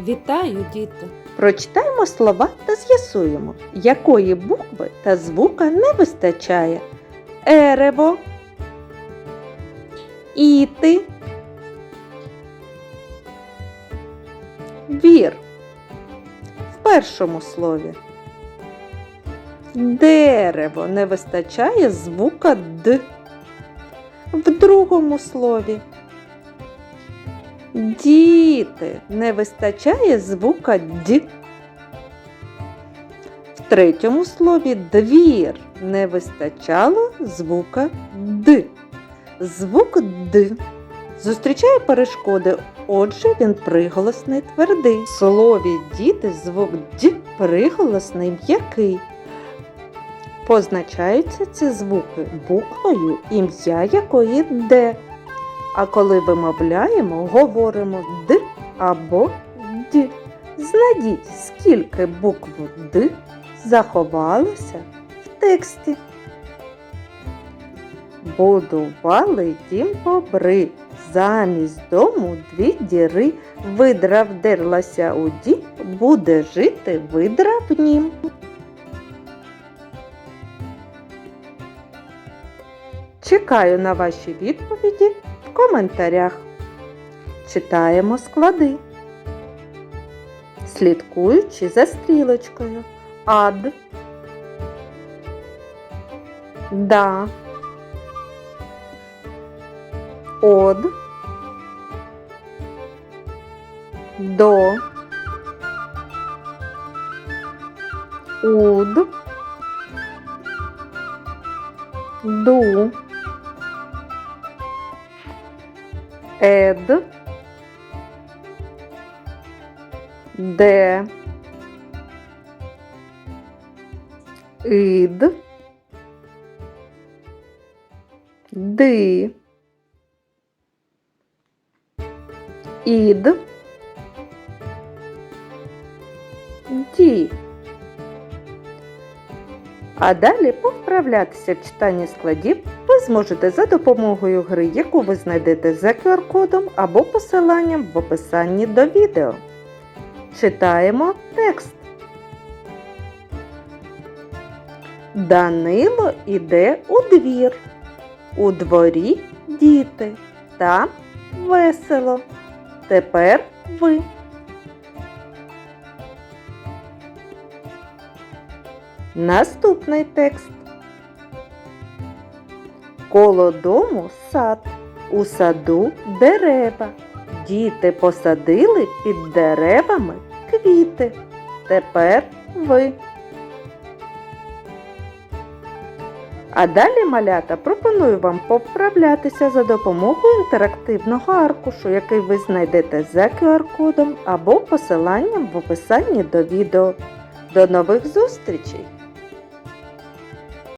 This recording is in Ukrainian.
Вітаю, діти! Прочитаємо слова та з'ясуємо, якої букви та звука не вистачає. Ерево, іти, вір. В першому слові. Дерево не вистачає звука Д. В другому слові. Діти не вистачає звука Д. В третьому слові двір не вистачало звука Д. Звук Д зустрічає перешкоди, отже він приголосний твердий. В слові діти звук Д приголосний м'який. Позначаються ці звуки буквою, ім'я якої Д. А коли вимовляємо, говоримо Д або Д. Знайдіть, скільки букв Д заховалося в тексті. Будували дім бобри, замість дому дві діри. Видра вдерлася у дім, буде жити видра в нім. Чекаю на ваші відповіді коментарях. Читаємо склади. Слідкуючи за стрілочкою. Ад. Да. Од. До. Уд. Ду. Ед. Де. Ід. Ди. Ід. Ді. А далі повправлятися в читанні складів ви зможете за допомогою гри, яку ви знайдете за QR-кодом або посиланням в описанні до відео. Читаємо текст. Данило іде у двір. У дворі діти. Там весело. Тепер ви. Наступний текст. Коло дому сад. У саду дерева. Діти посадили під деревами квіти. Тепер ви. А далі малята пропоную вам поправлятися за допомогою інтерактивного аркушу, який ви знайдете за QR-кодом або посиланням в описанні до відео. До нових зустрічей!